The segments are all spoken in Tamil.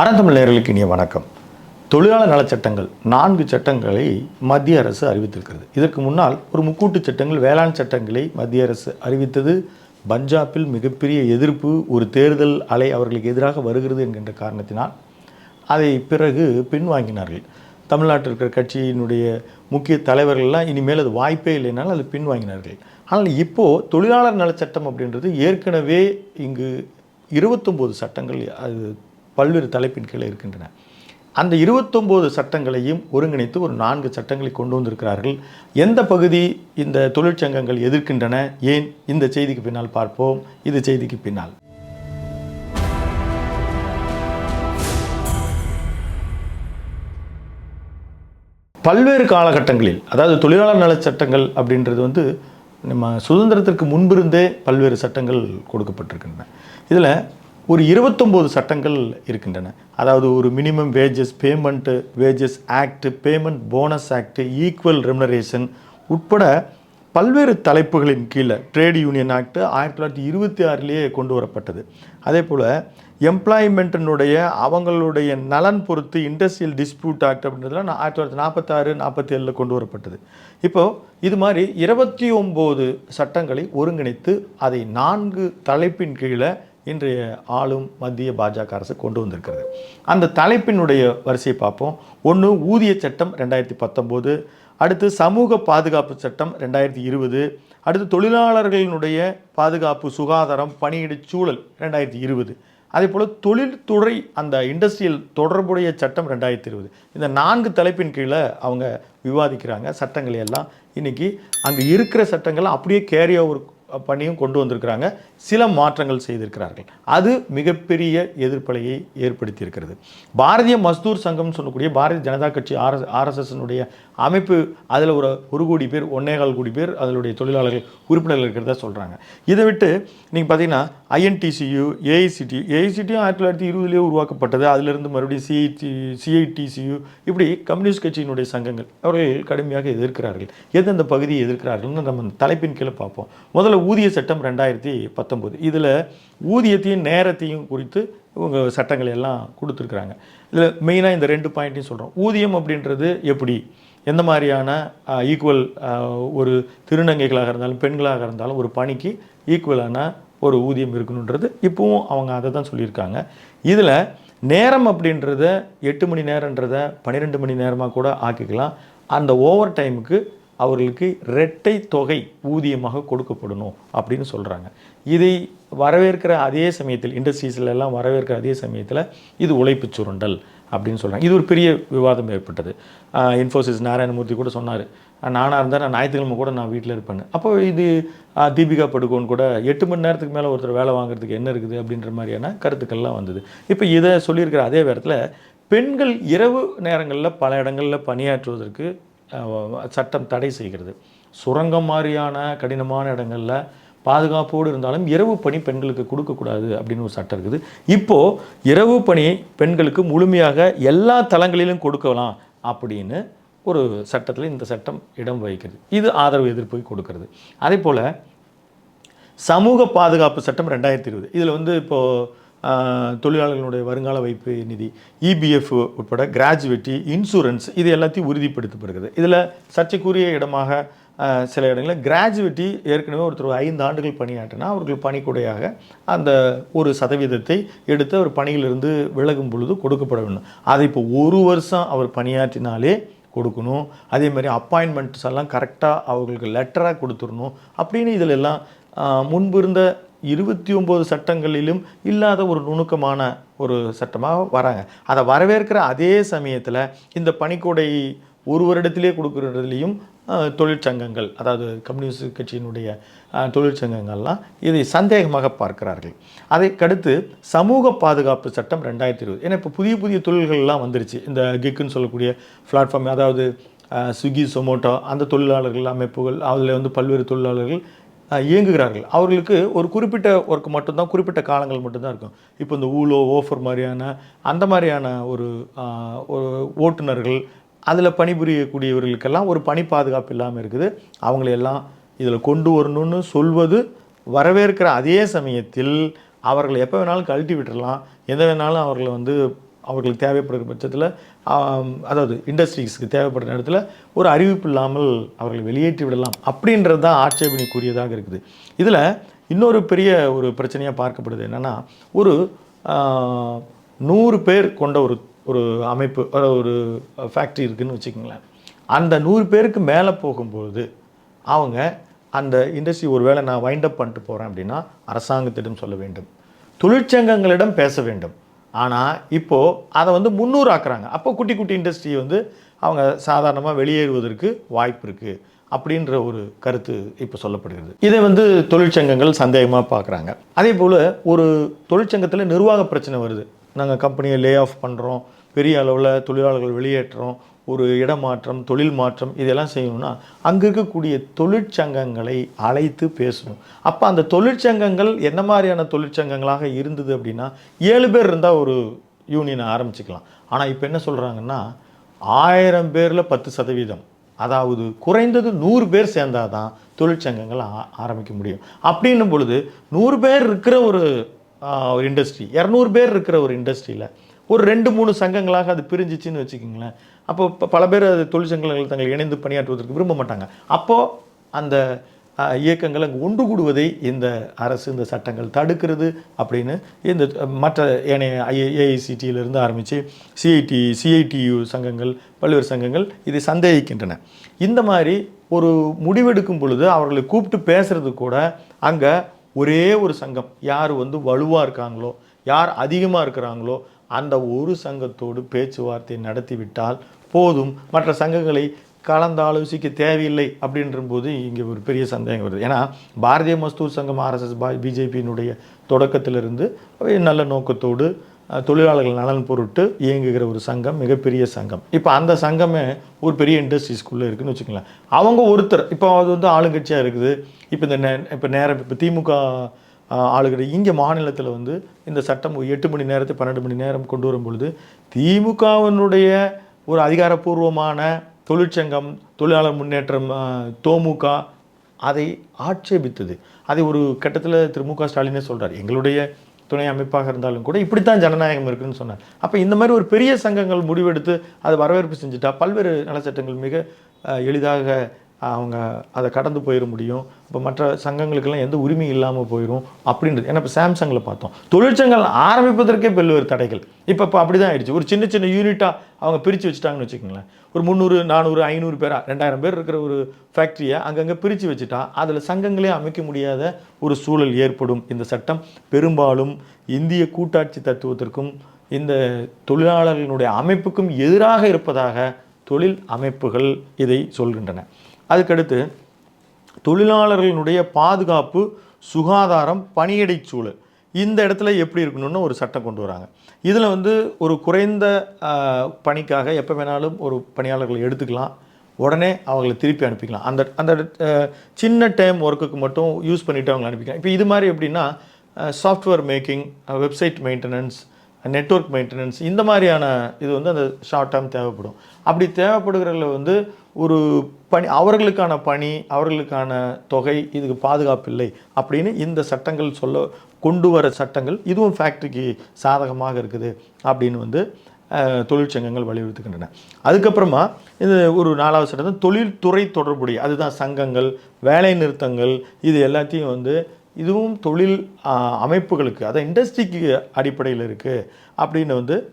அறந்தமிழ் நேர்களுக்கு இனிய வணக்கம். தொழிலாளர் நலச்சட்டங்கள் நான்கு சட்டங்களை மத்திய அரசு அறிவித்திருக்கிறது. இதற்கு முன்னால் ஒரு முக்கூட்டு சட்டங்கள் வேளாண் சட்டங்களை மத்திய அரசு அறிவித்தது. பஞ்சாபில் மிகப்பெரிய எதிர்ப்பு ஒரு தேர்தல் அலை அவர்களுக்கு எதிராக வருகிறது என்கின்ற காரணத்தினால் அதை பிறகு பின்வாங்கினார்கள். தமிழ்நாட்டில் இருக்கிற கட்சியினுடைய முக்கிய தலைவர்கள்லாம் இனிமேல் அது வாய்ப்பே இல்லைனாலும் அது பின்வாங்கினார்கள். ஆனால் இப்போது தொழிலாளர் நலச்சட்டம் அப்படின்றது ஏற்கனவே இங்கு இருபத்தொம்போது சட்டங்கள் அது பல்வேறு தலைப்பின் கீழே இருக்கின்றன. அந்த இருபத்தொம்போது சட்டங்களையும் ஒருங்கிணைத்து ஒரு நான்கு சட்டங்களை கொண்டு வந்திருக்கிறார்கள். எந்த பகுதி இந்த தொழிற்சங்கங்கள் எதிர்க்கின்றன? ஏன் இந்த செய்திக்கு பின்னால் பார்ப்போம். இது செய்திக்கு பின்னால். பல்வேறு காலகட்டங்களில் அதாவது தொழிலாளர் நலச் சட்டங்கள் அப்படின்றது வந்து நம்ம சுதந்திரத்திற்கு முன்பிருந்தே பல்வேறு சட்டங்கள் கொடுக்கப்பட்டிருக்கின்றன. இதில் ஒரு இருபத்தொம்போது சட்டங்கள் இருக்கின்றன. அதாவது ஒரு minimum wages payment wages act payment bonus act equal remuneration உட்பட பல்வேறு தலைப்புகளின் கீழே ட்ரேட் யூனியன் ஆக்ட் ஆயிரத்தி தொள்ளாயிரத்தி இருபத்தி ஆறிலேயே கொண்டு வரப்பட்டது. அதே போல் எம்ப்ளாய்மெண்ட்டினுடைய அவங்களுடைய நலன் பொறுத்து இண்டஸ்ட்ரியல் டிஸ்பியூட் ஆக்ட் அப்படின்றதுலாம் ஆயிரத்தி தொள்ளாயிரத்தி நாற்பத்தாறு நாற்பத்தி ஏழில் கொண்டு வரப்பட்டது. இப்போது இது மாதிரி இருபத்தி ஒம்பது சட்டங்களை ஒருங்கிணைத்து அதை நான்கு தலைப்பின் கீழே இன்றைய ஆளும் மத்திய பாஜக அரசு கொண்டு வந்திருக்கிறது. அந்த தலைப்பினுடைய வரிசையை பார்ப்போம். ஒன்று ஊதிய சட்டம் ரெண்டாயிரத்தி பத்தொம்போது அடுத்து சமூக பாதுகாப்பு சட்டம் ரெண்டாயிரத்தி இருபது அடுத்து தொழிலாளர்களினுடைய பாதுகாப்பு சுகாதாரம் பணியிட சூழல் ரெண்டாயிரத்தி இருபது. அதே போல் தொழில்துறை அந்த இண்டஸ்ட்ரியல் தொடர்புடைய சட்டம் ரெண்டாயிரத்தி இருபது. இந்த நான்கு தலைப்பின் கீழே அவங்க விவாதிக்கிறாங்க சட்டங்களை எல்லாம். இன்றைக்கி அங்கே இருக்கிற சட்டங்களை அப்படியே கேரி ஓவர் பண்ணியும் கொண்டு வந்திருக்கிறாங்க. சில மாற்றங்கள் செய்திருக்கிறார்கள். அது மிகப்பெரிய எதிர்ப்பலையை ஏற்படுத்தியிருக்கிறது. பாரதிய மஸ்தூர் சங்கம்னு சொல்லக்கூடிய பாரதிய ஜனதா கட்சி ஆர்எஸ் ஆர்எஸ்எஸ்னுடைய அமைப்பு அதில் ஒரு ஒரு கோடி பேர் ஒன்னேகால் கோடி பேர் அதனுடைய தொழிலாளர்கள் உறுப்பினர்கள் இருக்கிறதா சொல்கிறாங்க இதை விட்டு நீங்கள் பார்த்தீங்கன்னா ஐஎன்டிசியு ஏஐசிடி ஏஐசிடியும் ஆயிரத்தி தொள்ளாயிரத்தி இருபதுலேயே உருவாக்கப்பட்டது. அதிலிருந்து மறுபடியும் சிஐடி சிஐடிசியு இப்படி கம்யூனிஸ்ட் கட்சியினுடைய சங்கங்கள் அவர்கள் கடுமையாக எதிர்க்கிறார்கள். எந்தெந்த பகுதியை எதிர்க்கிறார்கள்னு நம்ம தலைப்பின் கீழே பார்ப்போம். முதல்ல ஊதிய சட்டம் ரெண்டாயிரத்தி பத்தொம்போது. இதில் ஊதியத்தையும் நேரத்தையும் குறித்து இவங்க சட்டங்களை எல்லாம் கொடுத்துருக்குறாங்க. இதில் மெயினாக இந்த ரெண்டு பாயிண்ட்டையும் சொல்கிறோம் ஊதியம் அப்படின்றது எப்படி? எந்த மாதிரியான ஈக்குவல் ஒரு திருநங்கைகளாக இருந்தாலும் பெண்களாக இருந்தாலும் ஒரு பணிக்கு ஈக்குவலான ஒரு ஊதியம் இருக்கணுன்றது இப்போவும் அவங்க அதை தான் சொல்லியிருக்காங்க. இதில் நேரம் அப்படின்றத எட்டு மணி நேரன்றதை பன்னிரெண்டு மணி நேரமாக கூட ஆக்கிக்கலாம். அந்த ஓவர் டைமுக்கு அவர்களுக்கு இரட்டை தொகை ஊதியமாக கொடுக்கப்படணும் அப்படின்னு சொல்கிறாங்க இதை வரவேற்கிற அதே சமயத்தில் இண்டஸ்ட்ரீஸ்ல எல்லாம் வரவேற்கிற அதே சமயத்தில் இது உழைப்பு சுருண்டல் அப்படின்னு சொல்கிறாங்க இது ஒரு பெரிய விவாதம் ஏற்பட்டது. இன்ஃபோசிஸ் நாராயணமூர்த்தி கூட சொன்னார். நானாக இருந்தால் நான் ஞாயிற்றுக்கிழமை கூட நான் வீட்டில் இருப்பேன் அப்போ இது தீபிகா படுகோன் கூட எட்டு மணி நேரத்துக்கு மேலே ஒருத்தர் வேலை வாங்குறதுக்கு என்ன இருக்குது அப்படின்ற மாதிரியான கருத்துக்கள்லாம் வந்தது. இப்போ இதை சொல்லியிருக்கிற அதே நேரத்தில் பெண்கள் இரவு நேரங்களில் பல இடங்களில் பணியாற்றுவதற்கு சட்டம் தடை செய்கிறது. சுரங்கம் மாதிரியான கடினமான இடங்களில் பாதுகாப்போடு இருந்தாலும் இரவு பணி பெண்களுக்கு கொடுக்கக்கூடாது அப்படின்னு ஒரு சட்டம் இருக்குது. இப்போது இரவு பணி பெண்களுக்கு முழுமையாக எல்லா தளங்களிலும் கொடுக்கலாம் அப்படின்னு ஒரு சட்டத்தில் இந்த சட்டம் இடம் வகிக்கிறது. இது ஆதரவு எதிர்ப்பு கொடுக்கறது. அதே போல் சமூக பாதுகாப்பு சட்டம் ரெண்டாயிரத்தி இருபது. இதில் வந்து இப்போது தொழிலாளர்களுடைய வருங்கால வைப்பு நிதி இபிஎஃப் உட்பட கிராஜுவேட்டி இன்சூரன்ஸ் இது எல்லாத்தையும் உறுதிப்படுத்தப்படுகிறது. இதில் சர்ச்சைக்குரிய இடமாக சில இடங்களில் கிராஜுவேட்டி ஏற்கனவே ஒருத்தர் ஐந்து ஆண்டுகள் பணியாற்றினா அவர்கள் பணிக்குடையாக அந்த ஒரு சதவீதத்தை எடுத்து அவர் பணியிலிருந்து விலகும் பொழுது கொடுக்கப்பட வேண்டும். அதை இப்போ ஒரு வருஷம் அவர் பணியாற்றினாலே கொடுக்கணும். அதே மாதிரி அப்பாயின்மெண்ட்ஸ் எல்லாம் கரெக்டாக அவங்களுக்கு லெட்டராக கொடுத்துடணும். அப்படின்னு இதில் எல்லாம் முன்பு இருந்த இருபத்தி ஒம்பது சட்டங்களிலும் இல்லாத ஒரு நுணுக்கமான ஒரு சட்டமாக வராங்க. அதை வரவேற்கிற அதே சமயத்தில் இந்த பணிக்கொடை ஒரு வருடத்திலே கொடுக்குறதுலேயும் தொழிற்சங்கங்கள் அதாவது கம்யூனிஸ்ட் கட்சியினுடைய தொழிற்சங்கங்கள்லாம் இதை சந்தேகமாக பார்க்கிறார்கள். அதைக்கடுத்து சமூக பாதுகாப்பு சட்டம் ரெண்டாயிரத்தி இருபது. ஏன்னா இப்போ புதிய புதிய தொழில்கள்லாம் வந்துருச்சு. இந்த கிக்குன்னு சொல்லக்கூடிய பிளாட்ஃபார்ம் அதாவது ஸ்விக்கி சொமோட்டோ அந்த தொழிலாளர்கள் அமைப்புகள் அதில் வந்து பல்வேறு தொழிலாளர்கள் இயங்குகிறார்கள். அவர்களுக்கு ஒரு குறிப்பிட்ட ஒர்க் மட்டும்தான் குறிப்பிட்ட காலங்கள் மட்டும்தான் இருக்கும். இப்போ இந்த ஊலோ ஓஃபர் மாதிரியான அந்த மாதிரியான ஒரு ஒரு ஓட்டுநர்கள் அதில் பணிபுரியக்கூடியவர்களுக்கெல்லாம் ஒரு பணி பாதுகாப்பு இல்லாமல் இருக்குது. அவங்களையெல்லாம் இதில் கொண்டு வரணும்னு சொல்வது வரவேற்கிற அதே சமயத்தில் அவர்களை எப்போ வேணாலும் கழட்டி விட்டுடலாம் எந்த வேணாலும் அவர்களை வந்து அவர்களுக்கு தேவைப்படுகிற பட்சத்தில் அதாவது இண்டஸ்ட்ரீஸ்க்கு தேவைப்படுற நேரத்தில் ஒரு அறிவிப்பு இல்லாமல் அவர்களை வெளியேற்றி விடலாம் அப்படின்றது தான் ஆட்சேபனைக்குரியதாக இருக்குது. இதில் இன்னொரு பெரிய ஒரு பிரச்சனையாக பார்க்கப்படுது என்னென்னா ஒரு நூறு பேர் கொண்ட ஒரு ஒரு அமைப்பு ஒரு ஒரு ஃபேக்ட்ரி இருக்குதுன்னு வச்சுக்கோங்களேன். அந்த நூறு பேருக்கு மேலே போகும்பொழுது அவங்க அந்த இண்டஸ்ட்ரி ஒரு வேளை நான் வைண்டப் பண்ணிட்டு போகிறேன் அப்படின்னா அரசாங்கத்திடம் சொல்ல வேண்டும். தொழிற்சங்கங்களிடம் பேச வேண்டும். ஆனால் இப்போது அதை வந்து முன்னூறு ஆக்குறாங்க அப்போ குட்டி குட்டி இண்டஸ்ட்ரி வந்து அவங்க சாதாரணமாக வெளியேறுவதற்கு வாய்ப்பு இருக்குது அப்படின்ற ஒரு கருத்து இப்போ சொல்லப்படுகிறது. இதை வந்து தொழிற்சங்கங்கள் சந்தேகமாக பார்க்குறாங்க அதே போல் ஒரு தொழிற்சங்கத்தில் நிர்வாக பிரச்சனை வருது. நாங்கள் கம்பெனியை லே ஆஃப் பண்ணுறோம் பெரிய அளவில் தொழிலாளர்கள் வெளியேற்றுறோம் ஒரு இடமாற்றம் தொழில் மாற்றம் இதெல்லாம் செய்யணும்னா அங்கே இருக்கக்கூடிய தொழிற்சங்கங்களை அழைத்து பேசணும். அப்போ அந்த தொழிற்சங்கங்கள் என்ன மாதிரியான தொழிற்சங்கங்களாக இருந்தது அப்படின்னா ஏழு பேர் இருந்தால் ஒரு யூனியனை ஆரம்பிச்சுக்கலாம். ஆனால் இப்போ என்ன சொல்கிறாங்கன்னா ஆயிரம் பேரில் பத்து சதவீதம். அதாவது குறைந்தது நூறு பேர் சேர்ந்தாதான் தொழிற்சங்கங்கள் ஆ- ஆரம்பிக்க முடியும். அப்படின்னும் பொழுது நூறு பேர் இருக்கிற ஒரு ஒரு இண்டஸ்ட்ரி இரநூறு பேர் இருக்கிற ஒரு இண்டஸ்ட்ரியில் ஒரு ரெண்டு மூணு சங்கங்களாக அது பிரிஞ்சிச்சின்னு வச்சுக்கிங்களேன். அப்போ பல பேர் அது தொழிற்சங்கங்கள் தங்கள் இணைந்து பணியாற்றுவதற்கு விரும்ப மாட்டாங்க. அப்போது அந்த இயக்கங்கள் அங்கே ஒன்று கூடுவதை இந்த அரசு இந்த சட்டங்கள் தடுக்கிறது அப்படின்னு இந்த மற்ற ஏனைய ஏஐசிடியிலிருந்து ஆரம்பித்து சிஐடி சிஐடியு சங்கங்கள் பல்வேறு சங்கங்கள் இதை சந்தேகிக்கின்றன. இந்த மாதிரி ஒரு முடிவெடுக்கும் பொழுது அவர்களை கூப்பிட்டு பேசுறது கூட அங்கே ஒரே ஒரு சங்கம். யார் வந்து வலுவாக இருக்காங்களோ யார் அதிகமாக இருக்கிறாங்களோ அந்த ஒரு சங்கத்தோடு பேச்சுவார்த்தை நடத்திவிட்டால் போதும். மற்ற சங்கங்களை கலந்து ஆலோசிக்க தேவையில்லை அப்படின்ற போது இங்கே ஒரு பெரிய சந்தேகம் வருது. ஏன்னா பாரதிய மஸ்தூர் சங்கம் ஆர்எஸ்எஸ் பா பிஜேபியினுடைய தொடக்கத்திலிருந்து நல்ல நோக்கத்தோடு தொழிலாளர்கள் நலன் பொருட்டு இயங்குகிற ஒரு சங்கம் மிகப்பெரிய சங்கம். இப்போ அந்த சங்கமே ஒரு பெரிய இண்டஸ்ட்ரீஸ்குள்ளே இருக்குன்னு வச்சுக்கலாம் அவங்க ஒருத்தர் இப்போ அது வந்து ஆளுங்கட்சியாக இருக்குது. இப்போ இந்த நே இப்போ நேரம் இப்போ திமுக ஆளுகிற இங்கே மாநிலத்தில் வந்து இந்த சட்டம் எட்டு மணி நேரத்தை பன்னெண்டு மணி நேரம் கொண்டு வரும் பொழுது திமுகவினுடைய ஒரு அதிகாரப்பூர்வமான தொழிற்சங்கம் தொழிலாளர் முன்னேற்றம் தோமுக அதை ஆட்சேபித்தது. அதை ஒரு கட்டத்தில் திரு மு க ஸ்டாலினே சொல்கிறார் எங்களுடைய துணை அமைப்பாக இருந்தாலும் கூட இப்படித்தான் ஜனநாயகம் இருக்குன்னு சொன்னார். அப்போ இந்த மாதிரி ஒரு பெரிய சங்கங்கள் முடிவெடுத்து அதை வரவேற்பு செஞ்சுட்டா பல்வேறு நலச்சட்டங்கள் மிக எளிதாக அவங்க அதை கடந்து போயிட முடியும். இப்போ மற்ற சங்கங்களுக்கெல்லாம் எந்த உரிமை இல்லாமல் போயிடும் அப்படின்றது. ஏன்னா இப்போ சாம்சங்கில் பார்த்தோம். தொழிற்சங்கங்கள் ஆரம்பிப்பதற்கே பல்வேறு தடைகள். இப்போ இப்போ அப்படி தான் ஆயிடுச்சு. ஒரு சின்ன சின்ன யூனிட்டாக அவங்க பிரித்து வச்சுட்டாங்கன்னு வச்சுக்கோங்களேன். ஒரு முந்நூறு நானூறு ஐநூறு பேரா ரெண்டாயிரம் பேர் இருக்கிற ஒரு ஃபேக்ட்ரியை அங்கங்கே பிரித்து வச்சுட்டா அதில் சங்கங்களே அமைக்க முடியாத ஒரு சூழல் ஏற்படும். இந்த சட்டம் பெரும்பாலும் இந்திய கூட்டாட்சி தத்துவத்திற்கும் இந்த தொழிலாளர்களுடைய அமைப்புக்கும் எதிராக இருப்பதாக தொழில் அமைப்புகள் இதை சொல்கின்றன. அதுக்கடுத்து தொழிலாளர்களினுடைய பாதுகாப்பு சுகாதாரம் பணியிடை சூழல் இந்த இடத்துல எப்படி இருக்கணும்னு ஒரு சட்டம் கொண்டு வராங்க. இதில் வந்து ஒரு குறைந்த பணிக்காக எப்போ வேணாலும் ஒரு பணியாளர்களை எடுத்துக்கலாம். உடனே அவங்களை திருப்பி அனுப்பிக்கலாம். அந்த அந்த சின்ன டைம் ஒர்க்குக்கு மட்டும் யூஸ் பண்ணிவிட்டு அவங்களை அனுப்பிக்கலாம். இப்போ இது மாதிரி எப்படின்னா software making website maintenance network maintenance இந்த மாதிரியான இது வந்து அந்த ஷார்ட் டேர்ம் தேவைப்படும். அப்படி தேவைப்படுகிறவங்கள வந்து ஒரு பணி அவர்களுக்கான பணி அவர்களுக்கான தொகை இதுக்கு பாதுகாப்பு இல்லை அப்படின்னு இந்த சட்டங்கள் சொல்ல கொண்டு வர சட்டங்கள் இதுவும் ஃபேக்ட்ரிக்கு சாதகமாக இருக்குது அப்படின்னு வந்து தொழிற்சங்கங்கள் வலியுறுத்துகின்றன. அதுக்கப்புறமா இது ஒரு நாலாவது சட்டம் தொழில்துறை தொடர்புடைய அதுதான் சங்கங்கள் வேலை நிறுத்தங்கள் இது எல்லாத்தையும் வந்து இதுவும் தொழில் அமைப்புகளுக்கு அதான் இண்டஸ்ட்ரிக்கு அடிப்படையில் இருக்குது அப்படின்னு வந்து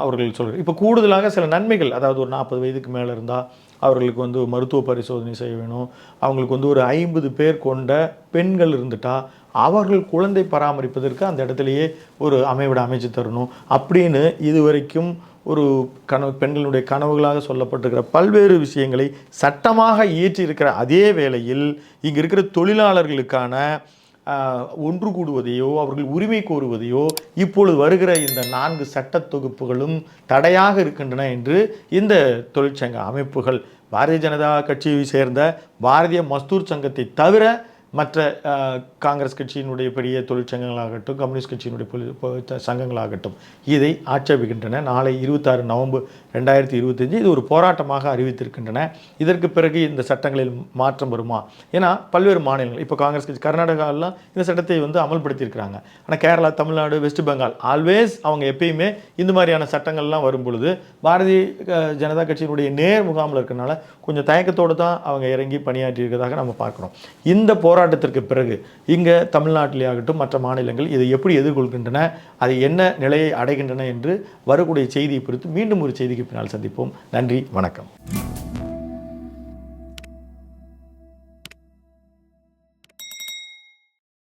அவர்கள் சொல்கிறார் இப்போ கூடுதலாக சில நன்மைகள் அதாவது ஒரு நாற்பது வயதுக்கு மேலே இருந்தால் அவர்களுக்கு வந்து மருத்துவ பரிசோதனை செய்ய வேணும். அவங்களுக்கு வந்து ஒரு ஐம்பது பேர் கொண்ட பெண்கள் இருந்துட்டால் அவர்கள் குழந்தை பராமரிப்பதற்கு அந்த இடத்துலையே ஒரு அமைவிட அமைச்சு தரணும் அப்படின்னு இதுவரைக்கும் ஒரு கனவு பெண்களுடைய கனவுகளாக சொல்லப்பட்டிருக்கிற பல்வேறு விஷயங்களை சட்டமாக இயற்றியிருக்கிற அதே வேளையில் இங்கே இருக்கிற தொழிலாளர்களுக்கான ஒன்று கூடுவதையோ அவர்கள் உரிமை கோருவதையோ இப்பொழுது வருகிற இந்த நான்கு சட்ட தொகுப்புகளும் தடையாக இருக்கின்றன என்று இந்த தொழிற்சங்க அமைப்புகள் பாரதிய ஜனதா கட்சியை சேர்ந்த பாரதிய மஸ்தூர் சங்கத்தை தவிர மற்ற காங்கிரஸ் கட்சியினுடைய பெரிய தொழிற்சங்கங்களாகட்டும் கம்யூனிஸ்ட் கட்சியினுடைய சங்கங்களாகட்டும் இதை ஆட்சேபிக்கின்றன. நாளை இருபத்தாறு நவம்பர் ரெண்டாயிரத்தி இருபத்தஞ்சு இது ஒரு போராட்டமாக அறிவித்திருக்கின்றன. இதற்கு பிறகு இந்த சட்டங்களில் மாற்றம் வருமா? ஏன்னா பல்வேறு மாநிலங்கள் இப்போ காங்கிரஸ் கட்சி கர்நாடகாலாம் இந்த சட்டத்தை வந்து அமல்படுத்தியிருக்கிறாங்க. ஆனால் கேரளா தமிழ்நாடு வெஸ்ட் பெங்கால் ஆல்வேஸ் அவங்க எப்பயுமே இந்த மாதிரியான சட்டங்கள்லாம் வரும் பொழுது பாரதிய ஜனதா கட்சியினுடைய நேர் முகாமில் இருக்கிறனால கொஞ்சம் தயக்கத்தோடு தான் அவங்க இறங்கி பணியாற்றி இருக்கிறதாக நம்ம பார்க்குறோம். இந்த போராட்டத்திற்கு பிறகு இங்கே தமிழ்நாட்டிலே ஆகட்டும் மற்ற மாநிலங்கள் இதை எப்படி எதிர்கொள்கின்றன அது என்ன நிலையை அடைகின்றன என்று வரக்கூடிய செய்தியை குறித்து மீண்டும் ஒரு செய்திக்கு பின்னால் சந்திப்போம். நன்றி வணக்கம்.